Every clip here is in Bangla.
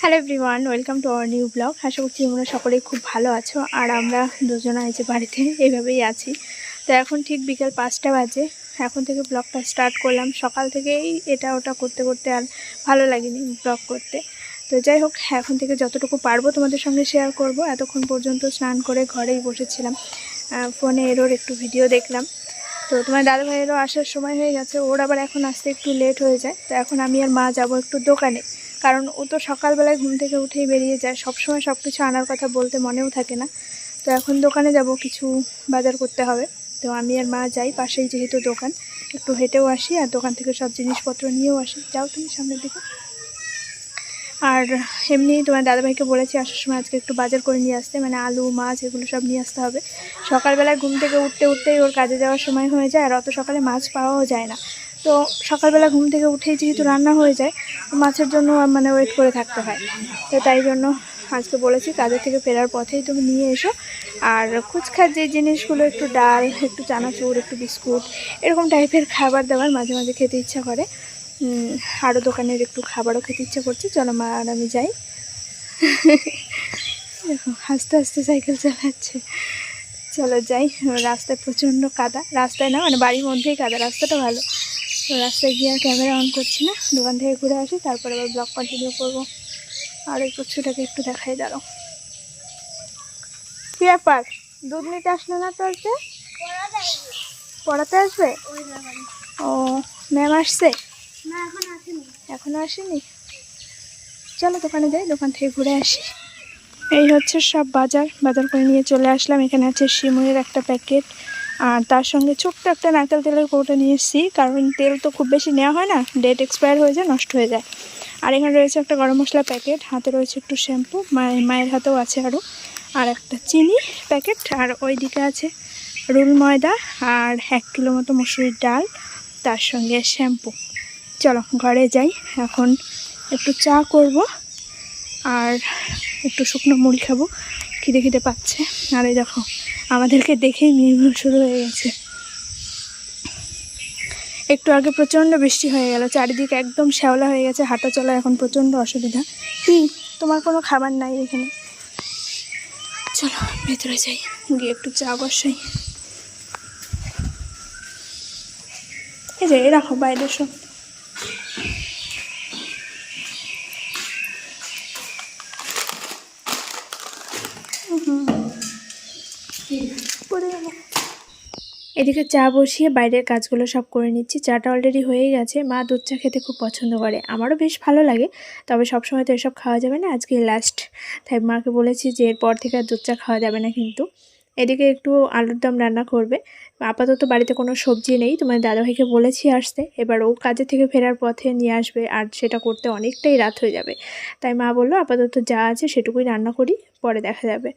Hello everyone welcome to our new blog আশা করছি তোমরা সকলেই খুব ভালো আছো। আর আমরা দুজনা এই যে বাড়িতে এইভাবেই আছি। তো এখন ঠিক বিকেল পাঁচটা বাজে। এখন থেকে ব্লগটা স্টার্ট করলাম। সকাল থেকেই এটা ওটা করতে করতে আর ভালো লাগেনি ব্লগ করতে। তো যাই হোক, এখন থেকে যতটুকু পারব তোমাদের সঙ্গে শেয়ার করব। এতক্ষণ পর্যন্ত স্নান করে ঘরেই বসেছিলাম। ফোনে এরোর একটু ভিডিও দেখলাম। তো তোমার দাদা ভাইয়েরও আসার সময় হয়ে গেছে, ওর আবার এখন আসতে একটু লেট হয়ে যায়। তো এখন আমি আর মা যাব একটু দোকানে। কারণ ও তো সকালবেলায় ঘুম থেকে উঠেই বেরিয়ে যায়, সবসময় সব কিছু আনার কথা বলতে মনেও থাকে না। তো এখন দোকানে যাব, কিছু বাজার করতে হবে। তো আমি আর মা যাই, পাশেই যেহেতু দোকান, একটু হেঁটেও আসি আর দোকান থেকে সব জিনিসপত্র নিয়েও আসি। যাও তুমি সামনের দিকে। আর এমনি তোমার দাদাভাইকে বলেছি, আসার সময় আজকে একটু বাজার করে নিয়ে আসতে মানে আলু, মাছ এগুলো সব নিয়ে আসতে হবে। সকালবেলায় ঘুম থেকে উঠতে উঠতেই ওর কাজে যাওয়ার সময় হয়ে যায়, আর অত সকালে মাছ পাওয়াও যায় না। তো সকালবেলা ঘুম থেকে উঠেই যেহেতু রান্না হয়ে যায়, মাছের জন্য মানে ওয়েট করে থাকতে হয়। তো তাই জন্য আজকে বলেছি, কাজের থেকে ফেরার পথেই তুমি নিয়ে এসো। আর কুচখার যে জিনিসগুলো, একটু ডাল, একটু চানাচুর, একটু বিস্কুট, এরকম টাইপের খাবার দাবার মাঝে মাঝে খেতে ইচ্ছা করে। আরও দোকানের একটু খাবারও খেতে ইচ্ছা করছে। চলো মা আর আমি যাই। দেখো আস্তে আস্তে সাইকেল চালাচ্ছে। চলো যাই রাস্তায় প্রচণ্ড কাদা। রাস্তায় না মানে বাড়ির মধ্যেই কাদা। রাস্তাটা ভালো। তো রাস্তায় গিয়ে আর ক্যামেরা অন করছি না। দোকান থেকে ঘুরে আসি তারপরে আবার ব্লগ কন্টিনিউ করব। আর ওই কচ্ছুটাকে একটু দেখাই দাঁড়ো কী ব্যাপার? দুধ নিতে আসলো না তো আজকে পড়াতে আসবে। ও ম্যাম আসছে? এখনও আসেনি? চলো দোকানে যাই, দোকান থেকে ঘুরে আসি। এই হচ্ছে সব বাজার। বাজার করে নিয়ে চলে আসলাম। এখানে আছে শিমুয়ের একটা প্যাকেট। আর তার সঙ্গে ছোট্ট একটা নারকেল তেলের কৌটা নিয়ে এসেছি। কারণ তেল তো খুব বেশি নেওয়া হয় না ডেট এক্সপায়ার হয়ে যায়, নষ্ট হয়ে যায়। আর এখানে রয়েছে একটা গরম মশলা প্যাকেট। হাতে রয়েছে একটু শ্যাম্পু। মায়ের মায়ের হাতেও আছে আরও আর একটা চিনি প্যাকেট। আর ওই দিকে আছে রুল ময়দা। আর এক কিলো মতো মসুরির ডাল। তার সঙ্গে শ্যাম্পু। চলো ঘরে যাই। এখন একটু চা করব আর একটু শুকনো মুড়ি খাব। খিদে খিদে পাচ্ছে। আর দেখো, আমাদেরকে দেখেই নির্ভুল শুরু হয়ে গেছে। একটু আগে প্রচণ্ড বৃষ্টি হয়ে গেল। চারিদিকে একদম শ্যাওলা হয়ে গেছে। হাঁটা চলা এখন প্রচণ্ড অসুবিধা। কি তোমার কোনো খাবার নাই এখানে। চলো, ভেতরে যাই। গিয়ে একটু চা বসাই। এই যে রাখো বাইরে সব পড়ে গেল। এদিকে চা বসিয়ে বাইরের কাজগুলো সব করে নিচ্ছি। চাটা অলরেডি হয়ে গেছে। মা দুধ চা খেতে খুব পছন্দ করে। আমারও বেশ ভালো লাগে। তবে সবসময় তো এসব খাওয়া যাবে না আজকে লাস্ট তাই মাকে বলেছি যে এরপর থেকে আর দুধ চা খাওয়া যাবে না কিন্তু। এদিকে একটু আলুর দম রান্না করবে। আপাতত বাড়িতে কোনো সবজি নেই। তোমার দাদাভাইকে বলেছি আসতে। এবার ও কাজে থেকে ফেরার পথে নিয়ে আসবে আর সেটা করতে অনেকটাই রাত হয়ে যাবে। তাই মা বলল, আপাতত যা আছে সেটুকুই রান্না করি, পরে দেখা যাবে।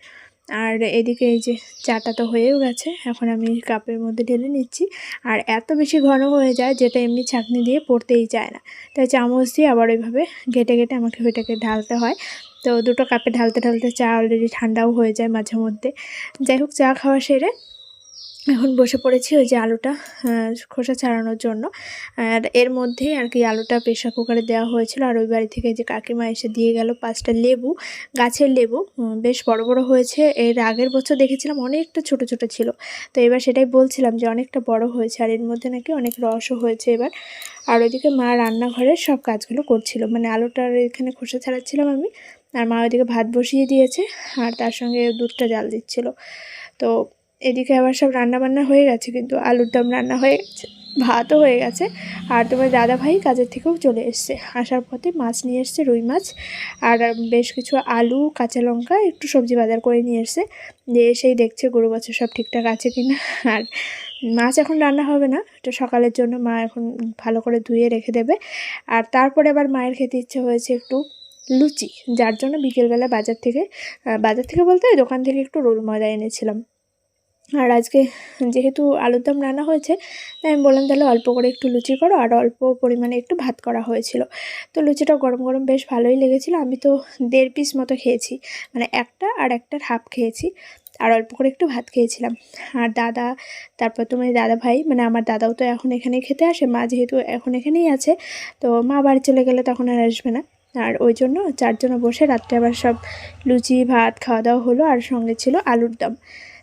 আর এদিকে এই যে চাটা তো হয়েও গেছে, এখন আমি কাপের মধ্যে ঢেলে নিচ্ছি। আর এত বেশি ঘন হয়ে যায় যেটা এমনি ছাঁকনি দিয়ে পড়তেই চায় না। তাই চামচ দিয়ে আবার ওইভাবে ঘেটে ঘেটে আমাকে ওইটাকে ঢালতে হয়। তো দুটো কাপে ঢালতে ঢালতে চা অলরেডি ঠান্ডাও হয়ে যায় মাঝে মধ্যে যাই হোক, চা খাওয়া সেরে এখন বসে পড়েছি ওই যে আলুটা খোসা ছাড়ানোর জন্য। আর এর মধ্যেই আর কি আলুটা প্রেশার কুকারে দেওয়া হয়েছিল। আর ওই বাড়ি থেকে যে কাকিমা এসে দিয়ে গেল পাঁচটা লেবু, গাছের লেবু বেশ বড় বড় হয়েছে। এর আগের বছর দেখেছিলাম অনেকটা ছোট ছোট ছিল। তো এবার সেটাই বলছিলাম যে অনেকটা বড় হয়েছে আর এর মধ্যে নাকি অনেক রসও হয়েছে এবার। আর ওইদিকে মা রান্নাঘরের সব কাজগুলো করছিল। মানে আলুটার এখানে খোসা ছাড়াচ্ছিলাম আমি, আর মা ওইদিকে ভাত বসিয়ে দিয়েছে, আর তার সঙ্গে দুধটা জাল দিচ্ছিল। তো এদিকে আবার সব রান্না বান্না হয়ে গেছে, কিন্তু আলুর দম রান্না হয়ে গেছে, ভাতও হয়ে গেছে। আর তোমার দাদা ভাই কাজের থেকেও চলে এসছে। আসার পথে মাছ নিয়ে এসছে, রুই মাছ, আর বেশ কিছু আলু, কাঁচা লঙ্কা, একটু সবজি বাজার করে নিয়ে এসছে। যে এসেই দেখছে গরু বাছুর সব ঠিকঠাক আছে কি না আর মাছ এখন রান্না হবে না, এটা সকালের জন্য মা এখন ভালো করে ধুয়ে রেখে দেবে। আর তারপরে আবার মায়ের খেতে ইচ্ছে হয়েছে একটু লুচি, যার জন্য বিকেলবেলা বাজার থেকে বাজার থেকে বলতে দোকান থেকে একটু রোল ময়দা এনেছিলাম। আর আজকে যেহেতু আলুর দম রান্না হয়েছে, তাই আমি বললাম তাহলে অল্প করে একটু লুচি করো আর অল্প পরিমাণে একটু ভাত করা হয়েছিল। তো লুচিটা গরম গরম বেশ ভালোই লেগেছিলো। আমি তো দেড় পিস মতো খেয়েছি মানে একটা আর একটার হাফ খেয়েছি আর অল্প করে একটু ভাত খেয়েছিলাম। আর দাদা, তারপর তোমার দাদা ভাই মানে আমার দাদাও তো এখন এখানে খেতে আসে, মা যেহেতু এখন এখানেই আছে, তো মা বাড়ি চলে গেলে তখন আর আসবে না। আর ওই জন্য চারজনে বসে রাত্রে আবার সব লুচি, ভাত, খাওয়া দাওয়া হলো আর সঙ্গে ছিল আলুর দম।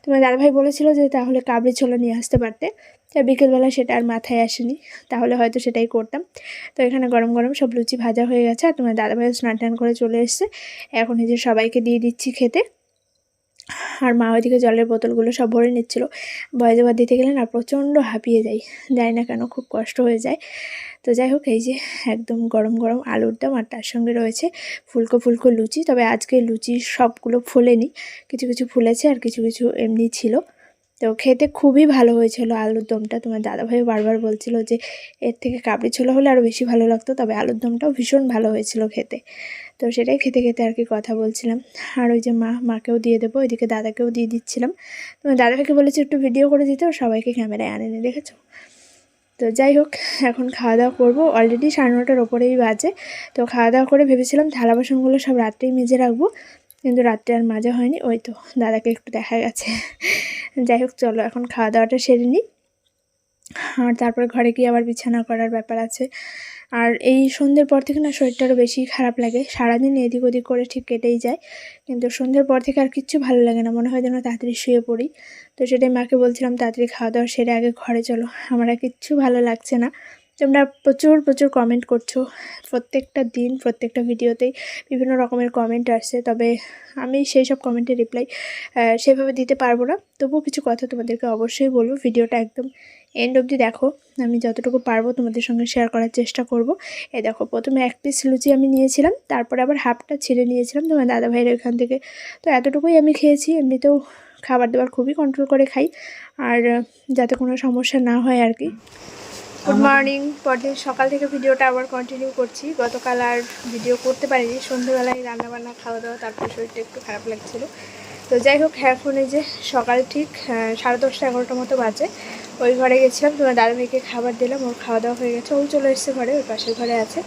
তোমার দাদাভাই বলেছিল যে তাহলে কাবলি ছোলা নিয়ে আসতে পারতে। তা বিকেলবেলা সেটা আর মাথায় আসেনি, তাহলে হয়তো সেটাই করতাম। তো এখানে গরম গরম সব লুচি ভাজা হয়ে গেছে, আর তোমার দাদাভাই স্নান টান করে চলে এসছে। এখন এই যে সবাইকে দিয়ে দিচ্ছি খেতে। আর মা ওইদিকে জলের বোতলগুলো সব ভরে নিচ্ছিলো। বয়সে বাদ দিতে গেলে না প্রচণ্ড হাঁপিয়ে যাই। যাই না কেন খুব কষ্ট হয়ে যায়। তো যাই হোক, এই যে একদম গরম গরম আলুর দম আর তার সঙ্গে রয়েছে ফুলকো ফুলকো লুচি। তবে আজকে লুচি সবগুলো ফুলেনি। কিছু কিছু ফুলেছে আর কিছু কিছু এমনি ছিল। তো খেতে খুবই ভালো হয়েছিল আলুর দমটা। তোমার দাদাভাই বারবার বলছিল যে, এর থেকে কাবড়ি ছোলা হলে আরও বেশি ভালো লাগতো, তবে আলুর দমটাও ভীষণ ভালো হয়েছিল খেতে। তো সেটাই খেতে খেতে আর কি কথা বলছিলাম। আর ওই যে মা, মাকেও দিয়ে দেবো, ওইদিকে দাদাকেও দিয়ে দিচ্ছিলাম। তোমার দাদাভাইকে বলেছি একটু ভিডিও করে দিতে সবাইকে ক্যামেরায় আনেনি দেখেছ? তো যাই হোক, এখন খাওয়া দাওয়া করব। অলরেডি সাড়ে নটার ওপরেই বাজে। তো খাওয়া দাওয়া করে ভেবেছিলাম থালা বাসনগুলো সব রাত্রেই মেজে রাখব। কিন্তু রাত্রে আর মাজা হয়নি। ওই তো দাদাকে একটু দেখা গেছে। যাই হোক, চলো এখন খাওয়া দাওয়াটা সেরে নিই। আর তারপরে ঘরে গিয়ে আবার বিছানা করার ব্যাপার আছে। আর এই সন্ধ্যের পর থেকে না শরীরটা আরও বেশি খারাপ লাগে। সারাদিন এদিক ওদিক করে ঠিক কেটেই যায়। কিন্তু সন্ধ্যের পর থেকে আর কিচ্ছু ভালো লাগে না। মনে হয় যেন তাড়াতাড়ি শুয়ে পড়ি। তো সেটাই মাকে বলছিলাম, তাড়াতাড়ি খাওয়া দাওয়া সেরে আগে ঘরে চলো। আমার আর কিচ্ছু ভালো লাগছে না। তোমরা প্রচুর প্রচুর কমেন্ট করছ। প্রত্যেকটা দিন, প্রত্যেকটা ভিডিওতেই বিভিন্ন রকমের কমেন্ট আসছে তবে আমি সেই সব কমেন্টের রিপ্লাই সেভাবে দিতে পারব না। তবুও কিছু কথা তোমাদেরকে অবশ্যই বলব, ভিডিওটা একদম এন্ড অবধি দেখো। আমি যতটুকু পারব তোমাদের সঙ্গে শেয়ার করার চেষ্টা করব। এই দেখো, প্রথমে এক পিস লুচি আমি নিয়েছিলাম, তারপরে আবার হাফটা ছিঁড়ে নিয়েছিলাম তোমার দাদা ভাইয়ের এখান থেকে। তো এতটুকুই আমি খেয়েছি, এমনিতেও খাবার দাবার খুবই কন্ট্রোল করে খাই। আর যাতে কোনো সমস্যা না হয় আর কি। গুড মর্নিং পরদিন সকাল থেকে ভিডিওটা আবার কন্টিনিউ করছি। গতকাল আর ভিডিও করতে পারিনি। সন্ধ্যেবেলায় রান্নাবান্না খাওয়া দাওয়া তারপর শরীরটা একটু খারাপ লাগছিল। তো যাই হোক এখন এই যে সকাল ঠিক সাড়ে দশটা এগারোটার মতো বাজে। ওই ঘরে গেছিলাম তোমার দাদা মেয়েকে খাবার দিলাম, ওর খাওয়া দাওয়া হয়ে গেছে। ও চলে এসছে ঘরে, ওই পাশের ঘরে আছে।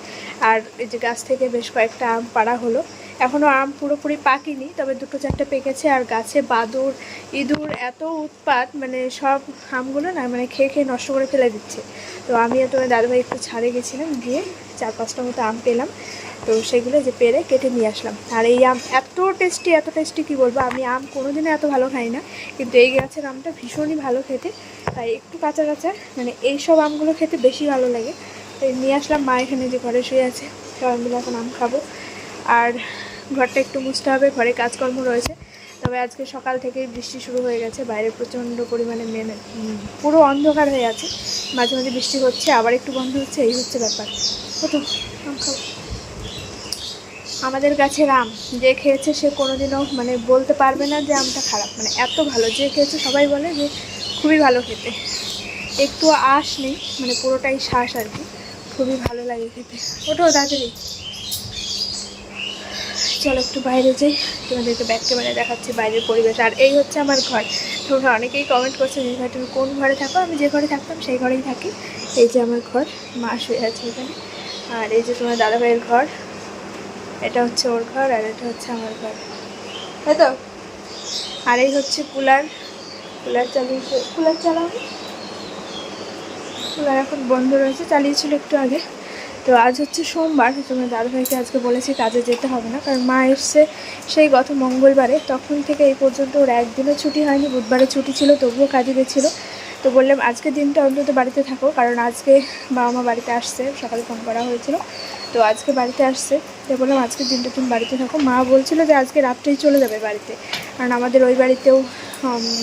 আর এই যে গাছ থেকে বেশ কয়েকটা আম পাড়া হলো। এখনও আম পুরোপুরি পাকিনি, তবে দুটো চারটে পেকেছে আর গাছে বাদুর, ইঁদুর, এত উৎপাত মানে সব আমগুলো না মানে খেয়ে খেয়ে নষ্ট করে ফেলে দিচ্ছে। তো আমি আর তোমার দাদাভাই একটু ছাড়ে গেছিলাম, গিয়ে চার পাঁচটা মতো আম পেলাম। তো সেগুলো যে পেরে কেটে নিয়ে আসলাম। আর এই আম এত টেস্টি এত টেস্টি কী বলব? আমি আম কোনোদিনও এত ভালো খাই না, কিন্তু এই গাছের আমটা ভীষণই ভালো খেতে। তাই একটু কাঁচা কাঁচা মানে এই সব আমগুলো খেতে বেশি ভালো লাগে। তো নিয়ে আসলাম মা এখানে যে ঘরে শুয়ে আছে। সবাই মিলে এখন আম খাব। আর ঘরটা একটু মুছতে হবে, ঘরে কাজকর্ম রয়েছে। তবে আজকে সকাল থেকেই বৃষ্টি শুরু হয়ে গেছে, বাইরে প্রচণ্ড পরিমাণে মেনে পুরো অন্ধকার হয়ে আছে। মাঝে মাঝে বৃষ্টি হচ্ছে, আবার একটু বন্ধ হচ্ছে, এই হচ্ছে ব্যাপার। কত আমাদের গাছের আম যে খেয়েছে সে কোনোদিনও মানে বলতে পারবে না যে আমটা খারাপ। মানে এত ভালো, যে খেয়েছে সবাই বলে যে খুবই ভালো খেতে। একটু আশ নেই মানে পুরোটাই শ্বাস আর কি। খুবই ভালো লাগে খেতে। ওটাও তাড়াতাড়ি। চলো একটু বাইরে যাই। তোমাদেরকে ব্যাক ক্যামেরায় দেখাচ্ছি বাইরের পরিবেশ। আর এই হচ্ছে আমার ঘর। তোমরা অনেকেই কমেন্ট করছ যে, ভাই, তুমি কোন ঘরে থাকো? আমি যে ঘরে থাকতাম সেই ঘরেই থাকি। এই যে আমার ঘর, মা শুয়ে আছে এখানে। আর এই যে তোমার দাদা ভাইয়ের ঘর, এটা হচ্ছে ওর ঘর আর এটা হচ্ছে আমার ঘর। তাই তো? আর এই হচ্ছে কুলার। কুলার চালিয়েছে কুলার চালাও কুলার এখন বন্ধ রয়েছে, চালিয়েছিল একটু আগে। তো আজ হচ্ছে সোমবার তোমার দাদাভাইকে আজকে বলেছি কাজে যেতে হবে না, কারণ মা এসছে সেই গত মঙ্গলবারে, তখন থেকে এই পর্যন্ত ওর একদিনও ছুটি হয়নি, বুধবারে ছুটি ছিল, তবুও কাজে গেছিল। তো বললাম আজকে দিনটা অন্তত বাড়িতে থাকো, কারণ আজকে বাবা মা বাড়িতে আসছে, সকালে ফোন করা হয়েছিল, তো আজকে বাড়িতে আসছে। তো বললাম আজকে দিনটা তুমি বাড়িতে থাকো। মা বলছিল যে আজকে রাত্রেই চলে যাবে বাড়িতে, কারণ আমাদের ওই বাড়িতেও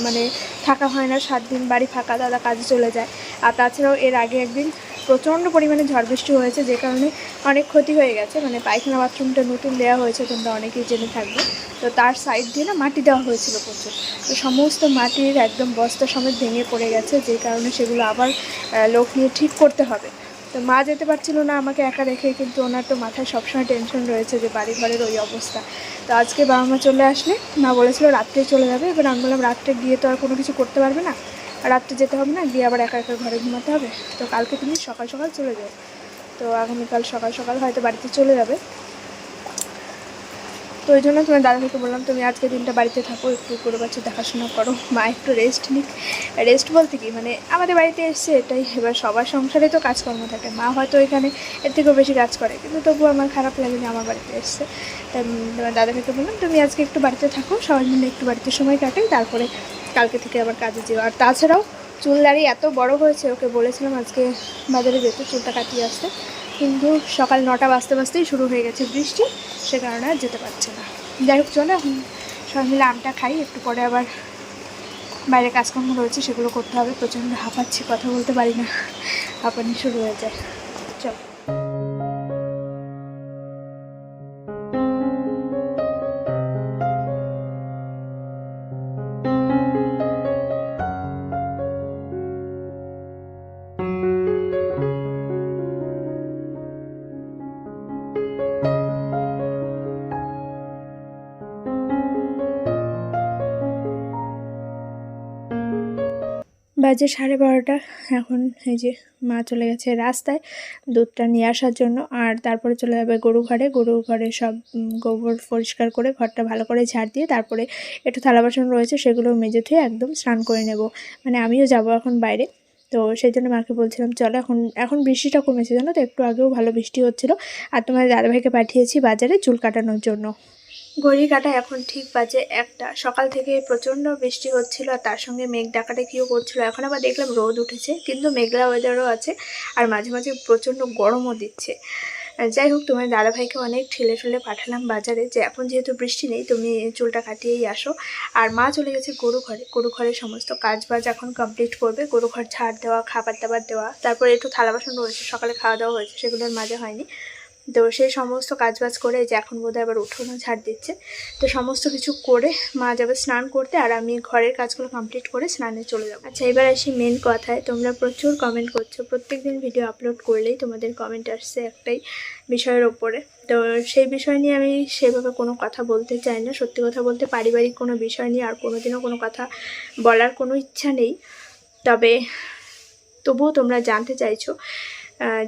মানে থাকা হয় না, সাত দিন বাড়ি ফাঁকা, দাদা কাজে চলে যায়। আর তাছাড়াও এর আগে একদিন প্রচণ্ড পরিমাণে ঝড় বৃষ্টি হয়েছে, যে কারণে অনেক ক্ষতি হয়ে গেছে। মানে পায়খানা বাথরুমটা নতুন দেওয়া হয়েছে তোমরা অনেকেই জেনে থাকবে। তো তার সাইড দিয়ে না মাটি দেওয়া হয়েছিল প্রচুর। তো সমস্ত মাটির একদম বস্তা সমেত ভেঙে পড়ে গেছে, যে কারণে সেগুলো আবার লোক নিয়ে ঠিক করতে হবে। তো মা যেতে পারছিল না আমাকে একা রেখে, কিন্তু ওনার তো মাথায় সবসময় টেনশন রয়েছে যে বাড়ি ঘরের ওই অবস্থা। তো আজকে বাবা মা চলে আসলে, মা বলেছিল রাত্রে চলে যাবে। এবার আমি বললাম, রাত্রে গিয়ে তো আর কোনো কিছু করতে পারবে না? রাত্রে যেতে হবে না গিয়ে আবার একা একা ঘরে ঘুমাতে হবে। তো কালকে তুমি সকাল সকাল চলে যাও। তো আগামীকাল সকাল সকাল হয়তো বাড়িতে চলে যাবে। তো ওই জন্য তোমার দাদাভাইকে বললাম, তুমি আজকে দিনটা বাড়িতে থাকো, একটু গরু বাচ্চা দেখাশোনা করো মা একটু রেস্ট নিক। রেস্ট বলতে কি? মানে আমাদের বাড়িতে এসছে এটাই। এবার সবার সংসারে তো কাজকর্ম থাকে। মা হয়তো এখানে এর থেকেও বেশি কাজ করে, কিন্তু তবুও আমার খারাপ লাগে যে আমার বাড়িতে এসছে। তাই তোমার দাদাভাইকে বললাম, তুমি আজকে একটু বাড়িতে থাকো, সবাই মিলে একটু বাড়িতে সময় কাটাই, তারপরে কালকে থেকে আবার কাজে যেও। আর তাছাড়াও চুল দাঁড়িয়ে এত বড় হয়েছে, ওকে বলেছিলাম আজকে বাজারে যেতে, চুলটা কাটিয়ে আসতে। কিন্তু সকাল নটা বাজতে বাজতেই শুরু হয়ে গেছে বৃষ্টি, সে কারণে আর যেতে পারছে না। যাই হোক, চলো এখন সবাই মিলে আমটা খাই, একটু পরে আবার বাইরে কাজকর্ম রয়েছে, সেগুলো করতে হবে। প্রচণ্ড হাঁপাচ্ছি, কথা বলতে পারি না। হাঁপানি শুরু হয়ে যায়। চলো। বাজে সাড়ে বারোটা। এখন এই যে মা চলে গেছে রাস্তায় দুধটা নিয়ে আসার জন্য। আর তারপরে চলে যাবে গরু ঘরে গরু ঘরে সব গোবর পরিষ্কার করে, ঘরটা ভালো করে ঝাড় দিয়ে তারপরে একটু থালা বাসন রয়েছে, সেগুলো মেজে ধুয়ে একদম স্নান করে নেব। মানে আমিও যাব এখন বাইরে। তো সেই জন্য মাকে বলছিলাম, চলো এখন এখন বৃষ্টিটা কমেছে জানো তো? একটু আগেও ভালো বৃষ্টি হচ্ছিল। আর তোমার দাদাভাইকে পাঠিয়েছি বাজারে চুল কাটানোর জন্য। ঘড়ি কাটা এখন ঠিক বাজে একটা। সকাল থেকে প্রচণ্ড বৃষ্টি হচ্ছিল আর তার সঙ্গে মেঘ ডাকাটা কিও করছিল। এখন আবার দেখলাম রোদ উঠেছে, কিন্তু মেঘলা ওয়েদারও আছে আর মাঝে মাঝে প্রচণ্ড গরমও দিচ্ছে। যাই হোক, তোমার দাদাভাইকে অনেক ঠেলে ঠেলে পাঠালাম বাজারে যে এখন যেহেতু বৃষ্টি নেই, তুমি চুলটা কাটিয়েই আসো। আর মা চলে গেছে গরু ঘরে। গরু ঘরের সমস্ত কাজ বাজ এখন কমপ্লিট করবে। গরু ঘর ঝাড় দেওয়া, খাবার দাবার দেওয়া, তারপরে একটু থালা বাসন রয়েছে, সকালে খাওয়া দাওয়া হয়েছে সেগুলোর মাঝে হয়নি। তো সেই সমস্ত কাজবাজ করে যে এখন বোধহয় আবার উঠোনও ঝাড় দিচ্ছে। তো সমস্ত কিছু করে মা যাবে স্নান করতে আর আমি ঘরের কাজগুলো কমপ্লিট করে স্নানে চলে যাব। আচ্ছা এবার আসি মেন কথায়। তোমরা প্রচুর কমেন্ট করছ। প্রত্যেক দিন ভিডিও আপলোড করলেই তোমাদের কমেন্ট আসছে একটাই বিষয়ের ওপরে। তো সেই বিষয় নিয়ে আমি সেভাবে কোনো কথা বলতে চাই না। সত্যি কথা বলতে পারিবারিক কোনো বিষয় নিয়ে আর কোনোদিনও কোনো কথা বলার কোনো ইচ্ছা নেই। তবে তবুও তোমরা জানতে চাইছো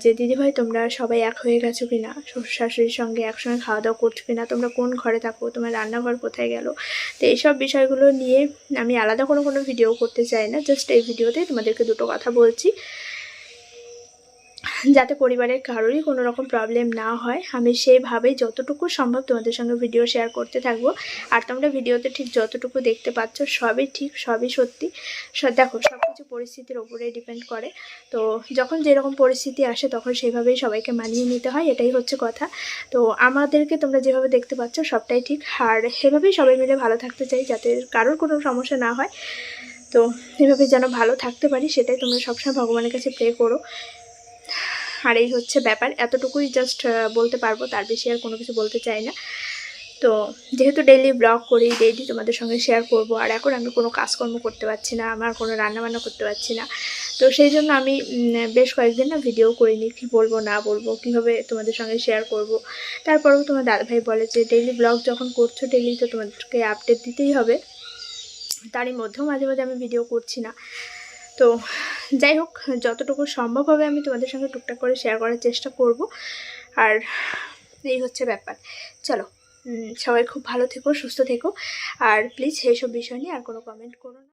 যে দিদিভাই তোমরা সবাই এক হয়ে গেছো কি না শ্বশুর শাশুড়ির সঙ্গে একসঙ্গে খাওয়া দাওয়া করছ কিনা? তোমরা কোন ঘরে থাকো? তোমার রান্নাঘর কোথায় গেলো? তো এইসব বিষয়গুলো নিয়ে আমি আলাদা কোনো কোনো ভিডিও করতে চাই না। জাস্ট এই ভিডিওতে তোমাদেরকে দুটো কথা বলছি। যাতে পরিবারের কারোরই কোনো রকম প্রবলেম না হয়, আমি সেইভাবেই যতটুকু সম্ভব তোমাদের সঙ্গে ভিডিও শেয়ার করতে থাকব। আর তোমরা ভিডিওতে ঠিক যতটুকু দেখতে পাচ্ছ, সবই ঠিক, সবই সত্যি। দেখো সব কিছু পরিস্থিতির ওপরে ডিপেন্ড করে। তো যখন যেরকম পরিস্থিতি আসে, তখন সেইভাবেই সবাইকে মানিয়ে নিতে হয়, এটাই হচ্ছে কথা। তো আমাদেরকে তোমরা যেভাবে দেখতে পাচ্ছ, সবটাই ঠিক। আর এভাবেই সবাই মিলে ভালো থাকতে চাই, যাতে কারোর কোনো সমস্যা না হয়। তো এভাবে যেন ভালো থাকতে পারি, সেটাই তোমরা সবসময় ভগবানের কাছে প্রে করো। আর এই হচ্ছে ব্যাপার। এতটুকুই জাস্ট বলতে পারব, তার বেশি আর কোনো কিছু বলতে চাই না। তো যেহেতু ডেইলি ব্লগ করি ডেইলি তোমাদের সঙ্গে শেয়ার করব, আর এখন আমি কোনো কাজকর্ম করতে পারছি না, আমার কোনো রান্নাবান্না করতে পারছি না, তো সেই জন্য আমি বেশ কয়েকদিন না ভিডিও করিনি, কী বলব, না বলব, কীভাবে তোমাদের সঙ্গে শেয়ার করব। তারপরেও তোমার দাদাভাই বলে যে ডেইলি ব্লগ যখন করছ ডেইলি তো তোমাদেরকে আপডেট দিতেই হবে। তারই মধ্যেও মাঝে মাঝে আমি ভিডিও করছি না। তো যাই হোক, যতটুকু সম্ভব হবে আমি তোমাদের সঙ্গে টুকটাক করে শেয়ার করার চেষ্টা করব। আর এই হচ্ছে ব্যাপার। চলো সবাই খুব ভালো থেকো, সুস্থ থেকো। আর প্লিজ এইসব বিষয় নিয়ে আর কোনো কমেন্ট করো না।